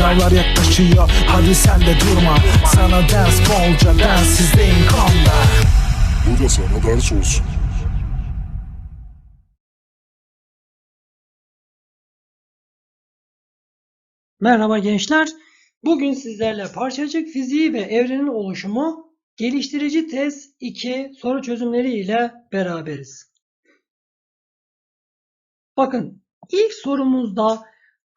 Sınavlar yaklaşıyor hadi sen de durma Sana ders bolca densizliğin konda Bu da sana ders olsun. Merhaba gençler. Bugün sizlerle parçacık fiziği ve evrenin oluşumu geliştirici test 2 soru çözümleri ile beraberiz. Bakın ilk sorumuzda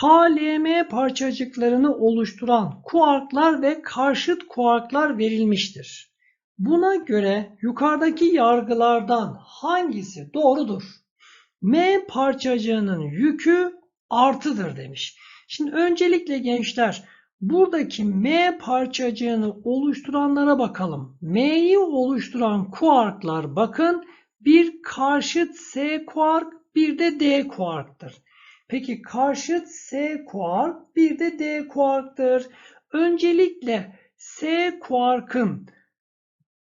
KLM parçacıklarını oluşturan kuarklar ve karşıt kuarklar verilmiştir. Buna göre yukarıdaki yargılardan hangisi doğrudur? M parçacığının yükü artıdır demiş. Şimdi öncelikle gençler buradaki M parçacığını oluşturanlara bakalım. M'yi oluşturan kuarklar bakın bir karşıt S kuark bir de D kuarktır. Peki karşıt S kuark bir de D kuarktır. Öncelikle S kuarkın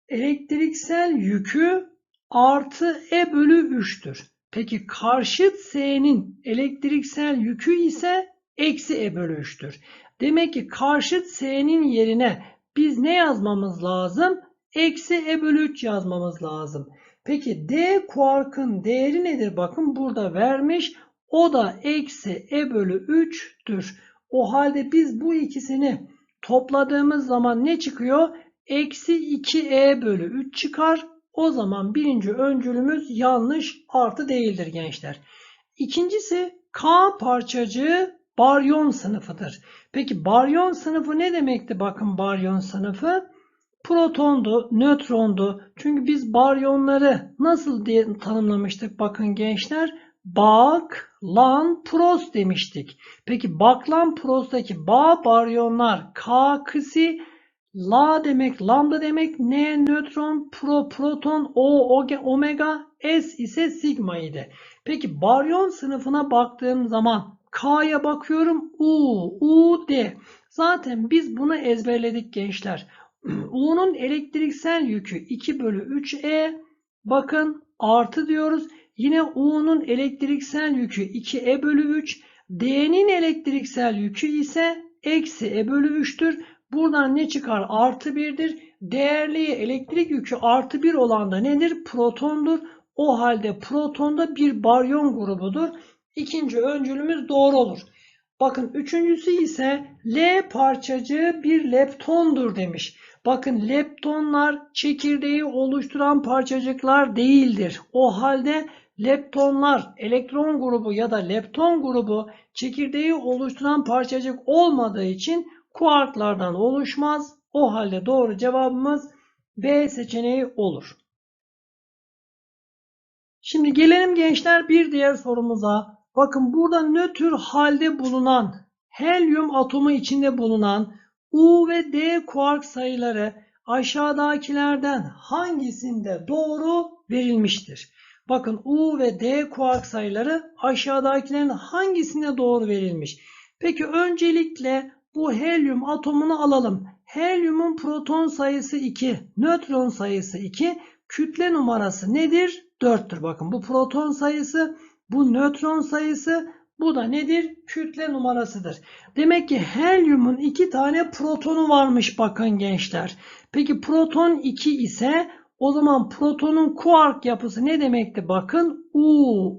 elektriksel yükü artı E bölü 3'tür. Peki karşıt S'nin elektriksel yükü ise eksi E bölü 3'tür. Demek ki karşıt S'nin yerine biz ne yazmamız lazım? Eksi E bölü 3 yazmamız lazım. Peki D kuarkın değeri nedir? Bakın burada vermiş. O da eksi E bölü 3'tür. O halde biz bu ikisini topladığımız zaman ne çıkıyor? Eksi 2E bölü 3 çıkar. O zaman birinci öncülümüz yanlış artı değildir gençler. İkincisi K parçacığı baryon sınıfıdır. Peki baryon sınıfı ne demekti? Bakın baryon sınıfı protondu, nötrondu. Çünkü biz baryonları nasıl diye tanımlamıştık? Bakın gençler bak, lan, pros demiştik. Peki bak, lan, prostaki bağ baryonlar K kısi La demek lambda demek, N nötron, pro proton, O omega, S ise sigma idi. Peki baryon sınıfına baktığım zaman K'ya bakıyorum U, U, D. Zaten biz bunu ezberledik gençler. U'nun elektriksel yükü 2 bölü 3E. Bakın artı diyoruz. Yine U'nun elektriksel yükü 2E bölü 3. D'nin elektriksel yükü ise eksi E bölü 3'tür. Buradan ne çıkar? Artı 1'dir. Değerli elektrik yükü artı 1 olan da nedir? Protondur. O halde protonda bir baryon grubudur. İkinci öncülümüz doğru olur. Bakın üçüncüsü ise L parçacığı bir leptondur demiş. Bakın leptonlar çekirdeği oluşturan parçacıklar değildir. O halde leptonlar elektron grubu ya da lepton grubu çekirdeği oluşturan parçacık olmadığı için kuarklardan oluşmaz. O halde doğru cevabımız B seçeneği olur. Şimdi gelelim gençler bir diğer sorumuza. Bakın burada nötr halde bulunan helyum atomu içinde bulunan U ve D kuark sayıları aşağıdakilerden hangisinde doğru verilmiştir? Bakın U ve D kuark sayıları aşağıdakilerin hangisinde doğru verilmiş? Peki öncelikle bu helyum atomunu alalım. Helyumun proton sayısı 2, nötron sayısı 2, kütle numarası nedir? 4'tür. Bakın bu proton sayısı, bu nötron sayısı, bu da nedir? Kütle numarasıdır. Demek ki helyumun 2 tane protonu varmış bakın gençler. Peki proton 2 ise o zaman protonun kuark yapısı ne demekti? Bakın U,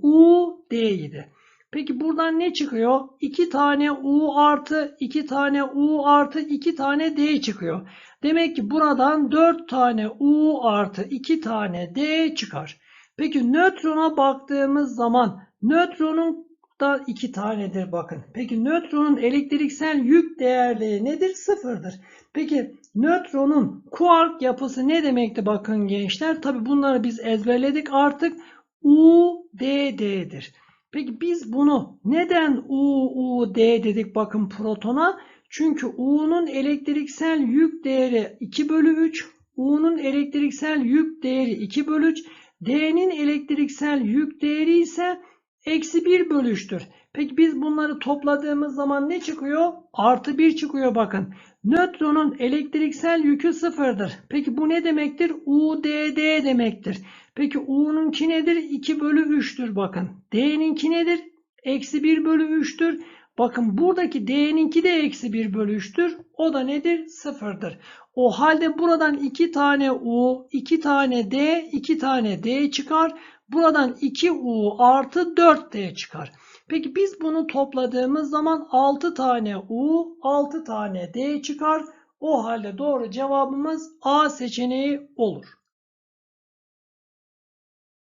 U, D idi. Peki buradan ne çıkıyor? 2 tane U artı 2 tane U artı 2 tane D çıkıyor. Demek ki buradan 4 tane U artı 2 tane D çıkar. Peki nötrona baktığımız zaman nötronun da 2 tanedir bakın. Peki nötronun elektriksel yük değerleri nedir? Sıfırdır. Peki nötronun kuark yapısı ne demekti bakın gençler? Tabi bunları biz ezberledik artık. U, D, D'dir. Peki biz bunu neden U, U, D dedik bakın protona? Çünkü U'nun elektriksel yük değeri 2 bölü 3. U'nun elektriksel yük değeri 2 bölü 3. D'nin elektriksel yük değeri ise eksi 1 bölü 3'tür. Peki biz bunları topladığımız zaman ne çıkıyor? Artı 1 çıkıyor bakın. Nötronun elektriksel yükü sıfırdır. Peki bu ne demektir? UDD demektir. Peki U'nunki nedir? 2 bölü 3'tür bakın. D'ninki nedir? Eksi 1 bölü 3'tür. Bakın buradaki D'ninki de eksi 1 bölü 3'tür. O da nedir? Sıfırdır. O halde buradan 2 tane U, 2 tane D, 2 tane D çıkar. Buradan 2U artı 4D çıkar. Peki biz bunu topladığımız zaman 6 tane U, 6 tane D çıkar. O halde doğru cevabımız A seçeneği olur.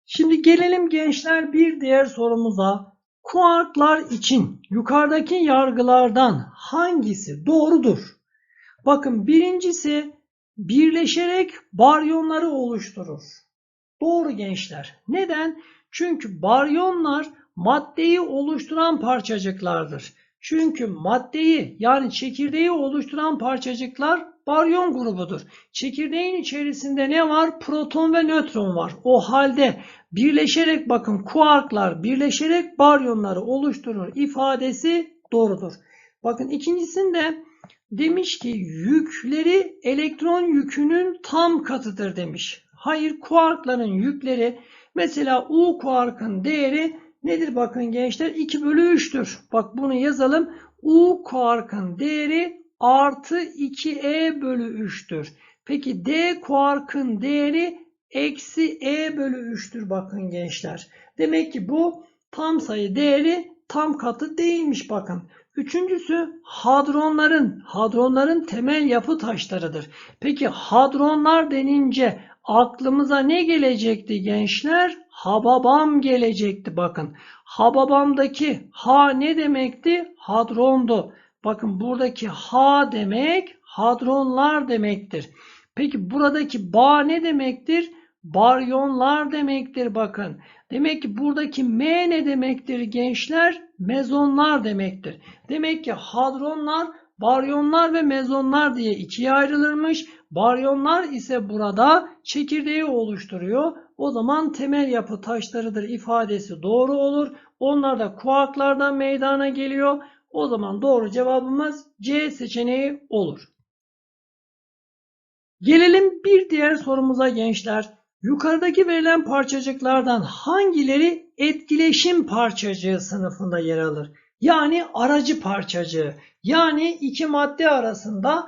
Şimdi gelelim gençler bir diğer sorumuza. Kuarklar için yukarıdaki yargılardan hangisi doğrudur? Bakın birincisi birleşerek baryonları oluşturur. Doğru gençler. Neden? Çünkü baryonlar maddeyi oluşturan parçacıklardır. Çünkü maddeyi yani çekirdeği oluşturan parçacıklar baryon grubudur. Çekirdeğin içerisinde ne var? Proton ve nötron var. O halde birleşerek bakın kuarklar birleşerek baryonları oluşturur ifadesi doğrudur. Bakın ikincisinde demiş ki yükleri elektron yükünün tam katıdır demiş. Hayır kuarkların yükleri mesela U kuarkın değeri nedir bakın gençler 2 bölü 3'tür. Bak bunu yazalım. U kuarkın değeri artı 2E bölü 3'tür. Peki D kuarkın değeri eksi E bölü 3'tür bakın gençler. Demek ki bu tam sayı değeri tam katı değilmiş bakın. Üçüncüsü hadronların, hadronların temel yapı taşlarıdır. Peki hadronlar denince aklımıza ne gelecekti gençler? Hababam gelecekti bakın. Hababamdaki H ne demekti? Hadrondu. Bakın buradaki H demek hadronlar demektir. Peki buradaki ba ne demektir? Baryonlar demektir bakın. Demek ki buradaki M ne demektir gençler? Mezonlar demektir. Demek ki hadronlar, baryonlar ve mezonlar diye ikiye ayrılırmış. Baryonlar ise burada çekirdeği oluşturuyor. O zaman temel yapı taşlarıdır ifadesi doğru olur. Onlar da kuarklardan meydana geliyor. O zaman doğru cevabımız C seçeneği olur. Gelelim bir diğer sorumuza gençler. Yukarıdaki verilen parçacıklardan hangileri etkileşim parçacığı sınıfında yer alır? Yani aracı parçacığı. Yani iki madde arasında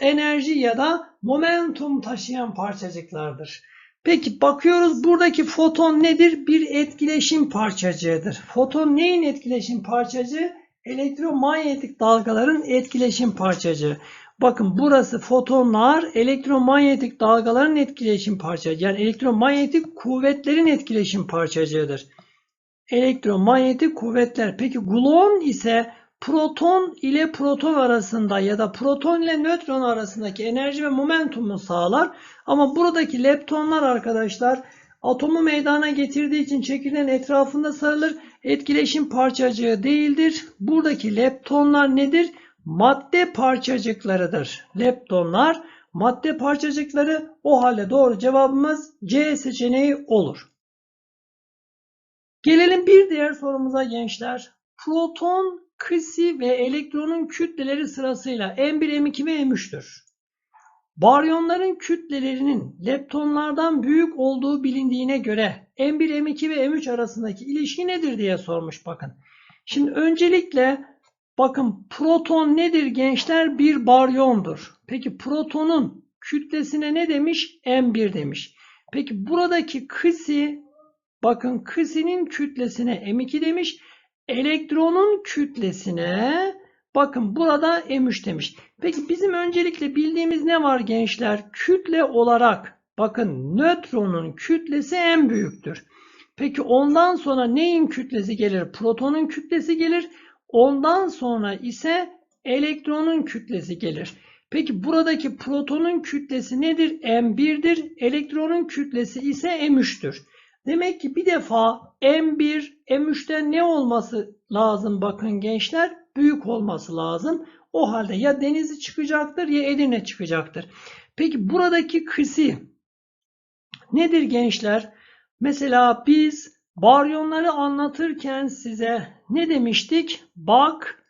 enerji ya da momentum taşıyan parçacıklardır. Peki bakıyoruz buradaki foton nedir? Bir etkileşim parçacığıdır. Foton neyin etkileşim parçacığı? Elektromanyetik dalgaların etkileşim parçacığı. Bakın burası fotonlar elektromanyetik dalgaların etkileşim parçacığı. Yani elektromanyetik kuvvetlerin etkileşim parçacığıdır. Elektromanyetik kuvvetler. Peki gluon ise proton ile proton arasında ya da proton ile nötron arasındaki enerji ve momentumu sağlar. Ama buradaki leptonlar arkadaşlar atomu meydana getirdiği için çekirdeğin etrafında sarılır. Etkileşim parçacığı değildir. Buradaki leptonlar nedir? Madde parçacıklarıdır. Leptonlar madde parçacıkları o halde doğru cevabımız C seçeneği olur. Gelelim bir diğer sorumuza gençler. Proton, kisi ve elektronun kütleleri sırasıyla M1, M2 ve M3'tür. Baryonların kütlelerinin leptonlardan büyük olduğu bilindiğine göre M1, M2 ve M3 arasındaki ilişki nedir diye sormuş bakın. Şimdi öncelikle bakın proton nedir gençler? Bir baryondur. Peki protonun kütlesine ne demiş? M1 demiş. Peki buradaki kisi bakın kisinin kütlesine M2 demiş. Elektronun kütlesine bakın burada M3 demiş. Peki bizim öncelikle bildiğimiz ne var gençler? Kütle olarak bakın nötronun kütlesi en büyüktür. Peki ondan sonra neyin kütlesi gelir? Protonun kütlesi gelir. Ondan sonra ise elektronun kütlesi gelir. Peki buradaki protonun kütlesi nedir? M1'dir. Elektronun kütlesi ise M3'tür. Demek ki bir defa M1, M3'ten ne olması lazım bakın gençler? Büyük olması lazım. O halde ya Denizli çıkacaktır ya Edirne çıkacaktır. Peki buradaki kısi nedir gençler? Mesela biz baryonları anlatırken size ne demiştik? Bak,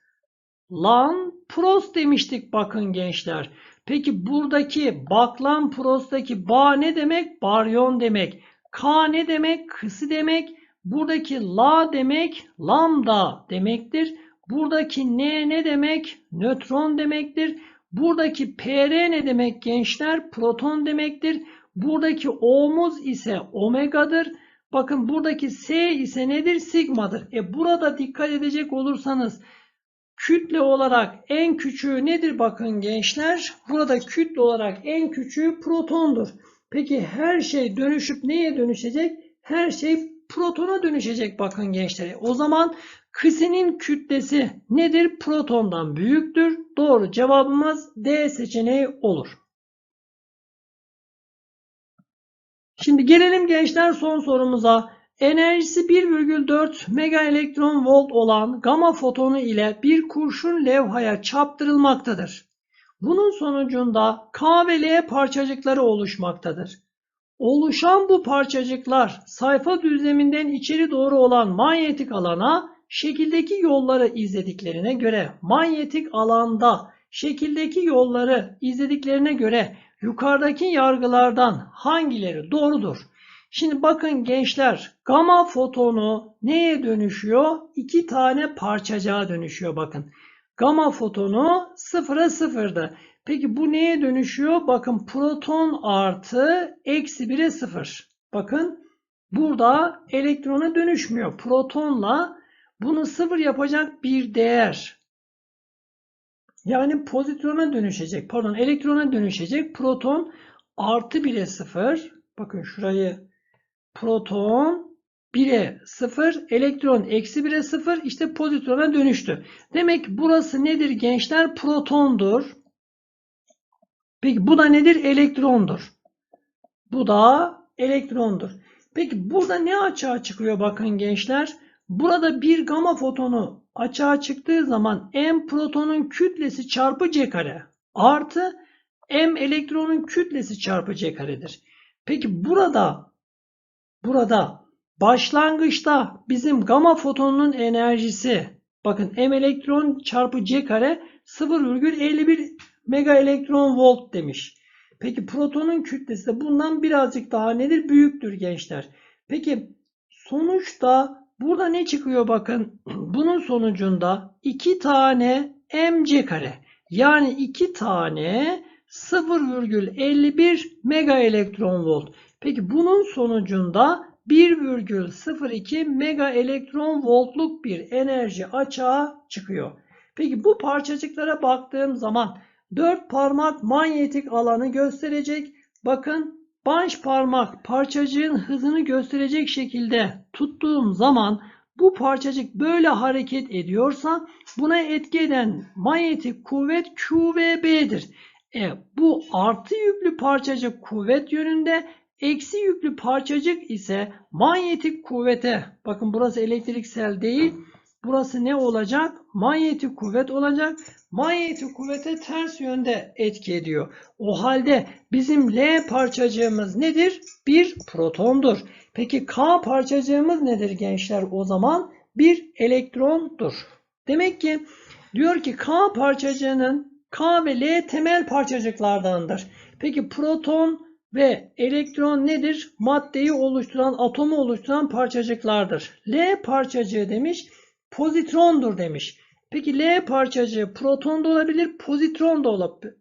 lan, pros demiştik bakın gençler. Peki buradaki baklan prostaki ba ne demek? Baryon demek. K ne demek? Kısı demek. Buradaki la demek lambda demektir. Buradaki N ne demek? Nötron demektir. Buradaki PR ne demek gençler? Proton demektir. Buradaki O'muz ise omegadır. Bakın buradaki S ise nedir? Sigmadır. E burada dikkat edecek olursanız kütle olarak en küçüğü nedir bakın gençler? Burada kütle olarak en küçüğü protondur. Peki her şey dönüşüp neye dönüşecek? Her şey protona dönüşecek bakın gençler. O zaman kısinin kütlesi nedir? Protondan büyüktür. Doğru cevabımız D seçeneği olur. Şimdi gelelim gençler son sorumuza. Enerjisi 1,4 mega elektron volt olan gama fotonu ile bir kurşun levhaya çarptırılmaktadır. Bunun sonucunda K ve L parçacıkları oluşmaktadır. Oluşan bu parçacıklar sayfa düzleminden içeri doğru olan manyetik alana şekildeki yolları izlediklerine göre manyetik alanda şekildeki yolları izlediklerine göre yukarıdaki yargılardan hangileri doğrudur? Şimdi bakın gençler gama fotonu neye dönüşüyor? İki tane parçacığa dönüşüyor bakın. Gama fotonu sıfıra sıfırdı. Peki bu neye dönüşüyor? Bakın proton artı eksi 1'e sıfır. Bakın burada elektrona dönüşmüyor. Protonla bunu sıfır yapacak bir değer. Yani pozitrona dönüşecek. Pardon elektrona dönüşecek. Proton artı 1'e sıfır. Bakın şurayı proton 1'e 0, elektron eksi 1'e 0 işte pozitrona dönüştü. Demek burası nedir gençler? Protondur. Peki bu da nedir? Elektrondur. Bu da elektrondur. Peki burada ne açığa çıkıyor bakın gençler? Burada bir gama fotonu açığa çıktığı zaman m protonun kütlesi çarpı c kare artı m elektronun kütlesi çarpı c karedir. Peki burada burada başlangıçta bizim gama fotonunun enerjisi bakın m elektron çarpı c kare 0,51 mega elektron volt demiş. Peki protonun kütlesi de bundan birazcık daha nedir? Büyüktür gençler. Peki sonuçta burada ne çıkıyor bakın. Bunun sonucunda 2 tane mc kare yani 2 tane 0,51 mega elektron volt. Peki bunun sonucunda 1,02 mega elektron voltluk bir enerji açığa çıkıyor. Peki bu parçacıklara baktığım zaman 4 parmak manyetik alanı gösterecek. Bakın baş parmak parçacığın hızını gösterecek şekilde tuttuğum zaman bu parçacık böyle hareket ediyorsa buna etki eden manyetik kuvvet QVB'dir. E, bu artı yüklü parçacık kuvvet yönünde, eksi yüklü parçacık ise manyetik kuvvete, bakın burası elektriksel değil, burası ne olacak? Manyetik kuvvet olacak. Manyetik kuvvete ters yönde etki ediyor. O halde bizim L parçacığımız nedir? Bir protondur. Peki K parçacığımız nedir gençler o zaman? Bir elektrondur. Demek ki diyor ki K parçacığının K ve L temel parçacıklardandır. Peki proton ve elektron nedir? Maddeyi oluşturan, atomu oluşturan parçacıklardır. L parçacığı demiş, pozitrondur demiş. Peki L parçacığı proton da olabilir, pozitron da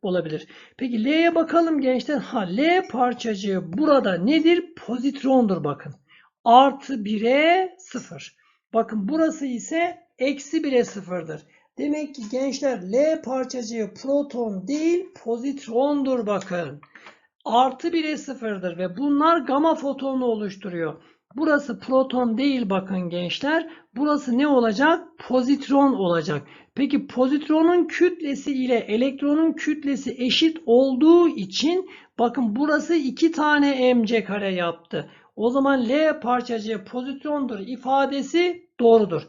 olabilir. Peki L'ye bakalım gençler. Ha L parçacığı burada nedir? Pozitrondur bakın. Artı 1'e 0. Bakın burası ise eksi 1'e 0'dır. Demek ki gençler L parçacığı proton değil pozitrondur bakın. Artı 1'e 0'dır ve bunlar gama fotonu oluşturuyor. Burası proton değil bakın gençler. Burası ne olacak? Pozitron olacak. Peki pozitronun kütlesi ile elektronun kütlesi eşit olduğu için bakın burası iki tane mc kare yaptı. O zaman L parçacığı pozitrondur ifadesi doğrudur.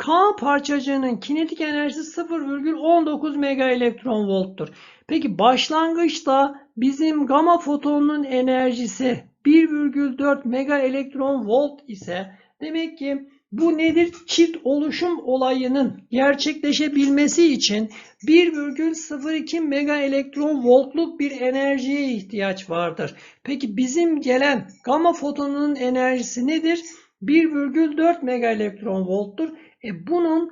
K parçacığının kinetik enerjisi 0,19 mega elektron volttur. Peki başlangıçta bizim gama fotonunun enerjisi 1,4 mega elektron volt ise demek ki bu nedir? Çift oluşum olayının gerçekleşebilmesi için 1,02 mega elektron voltluk bir enerjiye ihtiyaç vardır. Peki bizim gelen gama fotonunun enerjisi nedir? 1,4 mega elektron volttur. E bunun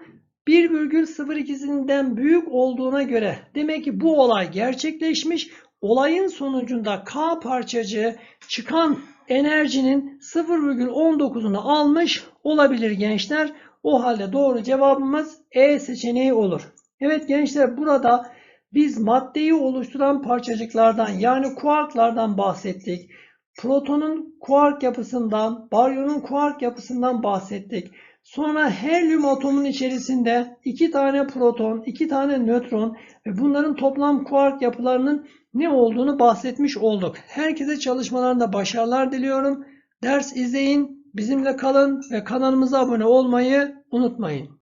1,02'sinden büyük olduğuna göre demek ki bu olay gerçekleşmiş. Olayın sonucunda K parçacığı çıkan enerjinin 0,19'unu almış olabilir gençler. O halde doğru cevabımız E seçeneği olur. Evet gençler burada biz maddeyi oluşturan parçacıklardan yani kuarklardan bahsettik. Protonun kuark yapısından, baryonun kuark yapısından bahsettik. Sonra helyum atomunun içerisinde iki tane proton, iki tane nötron ve bunların toplam kuark yapılarının ne olduğunu bahsetmiş olduk. Herkese çalışmalarında başarılar diliyorum. Ders izleyin, bizimle kalın ve kanalımıza abone olmayı unutmayın.